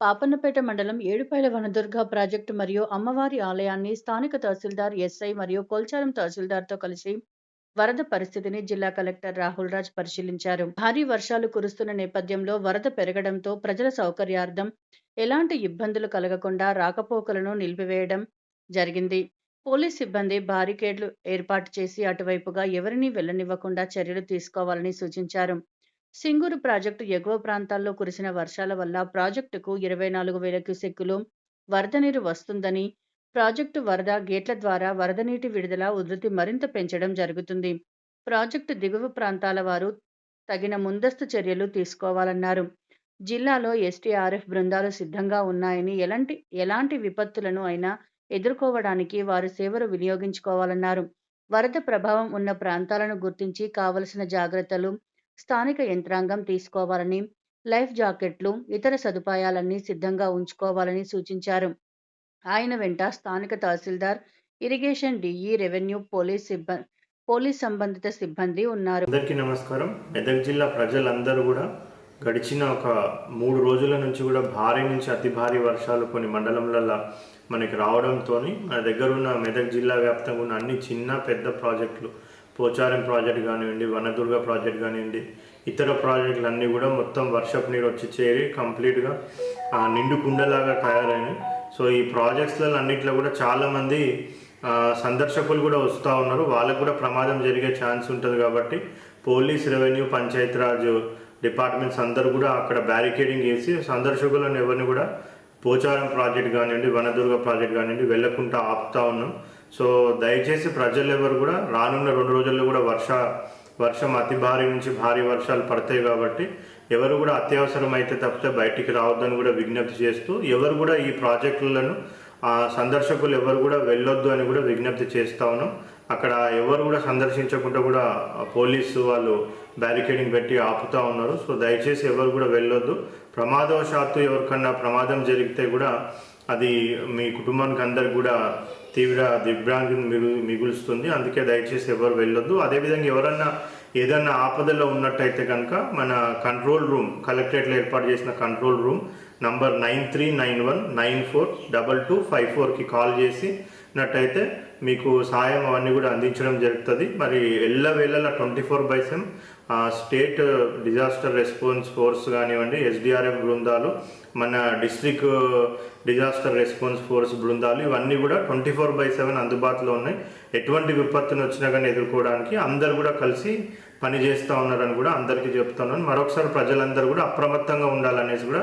పాపన్నపేట మండలం ఏడుపాయల వనదుర్గ ప్రాజెక్టు మరియు అమ్మవారి ఆలయాన్ని స్థానిక తహసీల్దార్ ఎస్ఐ మరియు కొల్చారం తహసీల్దార్తో కలిసి వరద పరిస్థితిని జిల్లా కలెక్టర్ రాహుల్ రాజ్ పరిశీలించారు. భారీ వర్షాలు కురుస్తున్న నేపథ్యంలో వరద పెరగడంతో ప్రజల సౌకర్యార్థం ఎలాంటి ఇబ్బందులు కలగకుండా రాకపోకలను నిలిపివేయడం జరిగింది. పోలీస్ సిబ్బంది బారికేడ్లు ఏర్పాటు చేసి అటువైపుగా ఎవరినీ వెళ్ళనివ్వకుండా చర్యలు తీసుకోవాలని సూచించారు. సింగూరు ప్రాజెక్టు ఎగువ ప్రాంతాల్లో కురిసిన వర్షాల వల్ల ప్రాజెక్టుకు ఇరవై నాలుగు వేల క్యూసెక్కులు వరద నీరు వస్తుందని ప్రాజెక్టు వరద గేట్ల ద్వారా వరద నీటి విడుదల ఉధృతి మరింత పెంచడం జరుగుతుంది. ప్రాజెక్టు దిగువ ప్రాంతాల వారు తగిన ముందస్తు చర్యలు తీసుకోవాలన్నారు. జిల్లాలో ఎస్టీఆర్ఎఫ్ బృందాలు సిద్ధంగా ఉన్నాయని ఎలాంటి ఎలాంటి విపత్తులను అయినా ఎదుర్కోవడానికి వారు సేవలు వినియోగించుకోవాలన్నారు. వరద ప్రభావం ఉన్న ప్రాంతాలను గుర్తించి కావలసిన జాగ్రత్తలు స్థానిక యంత్రాంగం తీసుకోవాలని లైఫ్ జాకెట్లు ఇతర సదుపాయాలన్నీ సిద్ధంగా ఉంచుకోవాలని సూచించారు. ఆయన వెంట స్థానిక tahsildar irrigation DE revenue police సిబ్బంది పోలీస్ సంబంధిత సిబ్బంది ఉన్నారు. అందరికీ నమస్కారం. మెదక్ జిల్లా ప్రజలందరూ కూడా గడిచిన ఒక మూడు రోజుల నుంచి కూడా భారీ నుంచి అతి భారీ వర్షాలు కొన్ని మండలంలలో మనకి రావడంతో మన దగ్గర ఉన్న మెదక్ జిల్లా వ్యాప్తంగా ఉన్న అన్ని చిన్న పెద్ద ప్రాజెక్టులు పోచారం ప్రాజెక్ట్ కానివ్వండి వనదుర్గ ప్రాజెక్ట్ కానివ్వండి ఇతర ప్రాజెక్టులు అన్నీ కూడా మొత్తం వర్షపు నీరు వచ్చి చేరి కంప్లీట్గా ఆ, నిండు కుండలాగా తయారైనాయి. సో ఈ ప్రాజెక్ట్స్లలో అన్నిట్లో కూడా చాలామంది సందర్శకులు కూడా వస్తూ ఉన్నారు. వాళ్ళకు కూడా ప్రమాదం జరిగే ఛాన్స్ ఉంటుంది కాబట్టి పోలీస్ రెవెన్యూ పంచాయతీరాజ్ డిపార్ట్మెంట్స్ అందరూ కూడా అక్కడ బ్యారికేడింగ్ వేసి సందర్శకులను ఎవరిని కూడా పోచారం ప్రాజెక్ట్ కానివ్వండి వనదుర్గ ప్రాజెక్ట్ కానివ్వండి వెళ్ళకుండా ఆపుతా ఉన్నాం. సో దయచేసి ప్రజలు ఎవరు కూడా రానున్న రెండు రోజుల్లో కూడా వర్ష వర్షం అతి భారీ నుంచి భారీ వర్షాలు పడతాయి కాబట్టి ఎవరు కూడా అత్యవసరం అయితే తప్పితే బయటికి రావద్దని కూడా విజ్ఞప్తి చేస్తూ ఎవరు కూడా ఈ ప్రాజెక్టులను ఆ, సందర్శకులు ఎవరు కూడా వెళ్ళొద్దు అని కూడా విజ్ఞప్తి చేస్తా ఉన్నాం. అక్కడ ఎవరు కూడా సందర్శించకుండా కూడా పోలీసు వాళ్ళు బ్యారికేడింగ్ పెట్టి ఆపుతా ఉన్నారు. సో దయచేసి ఎవరు కూడా వెళ్ళొద్దు. ప్రమాదవశాత్తు ఎవరికన్నా ప్రమాదం జరిగితే కూడా అది మీ కుటుంబానికి అందరికి కూడా తీవ్ర దిగ్భ్రాంతిని మిగు మిగులుస్తుంది. అందుకే దయచేసి ఎవరు వెళ్ళొద్దు. అదేవిధంగా ఎవరన్నా ఏదన్నా ఆపదలో ఉన్నట్టయితే కనుక మన కంట్రోల్ రూమ్ కలెక్టరేట్లో ఏర్పాటు చేసిన control room number nine three nine one nine four double two five ఫోర్కి కాల్ చేసి నట్టయితే మీకు సాయం అవన్నీ కూడా అందించడం జరుగుతుంది. మరి ఎల్లవేళలా twenty four by seven state disaster response force కానివ్వండి ఎస్డిఆర్ఎఫ్ బృందాలు మన డిస్ట్రిక్ట్ డిజాస్టర్ రెస్పాన్స్ ఫోర్స్ బృందాలు ఇవన్నీ కూడా ట్వంటీ ఫోర్ బై సెవెన్ అందుబాటులో ఉన్నాయి. ఎటువంటి విపత్తును వచ్చినా కానీ ఎదుర్కోవడానికి అందరు కూడా కలిసి పనిచేస్తూ ఉన్నారని కూడా అందరికీ చెప్తున్నాను. మరొకసారి ప్రజలందరూ కూడా అప్రమత్తంగా ఉండాలనేసి కూడా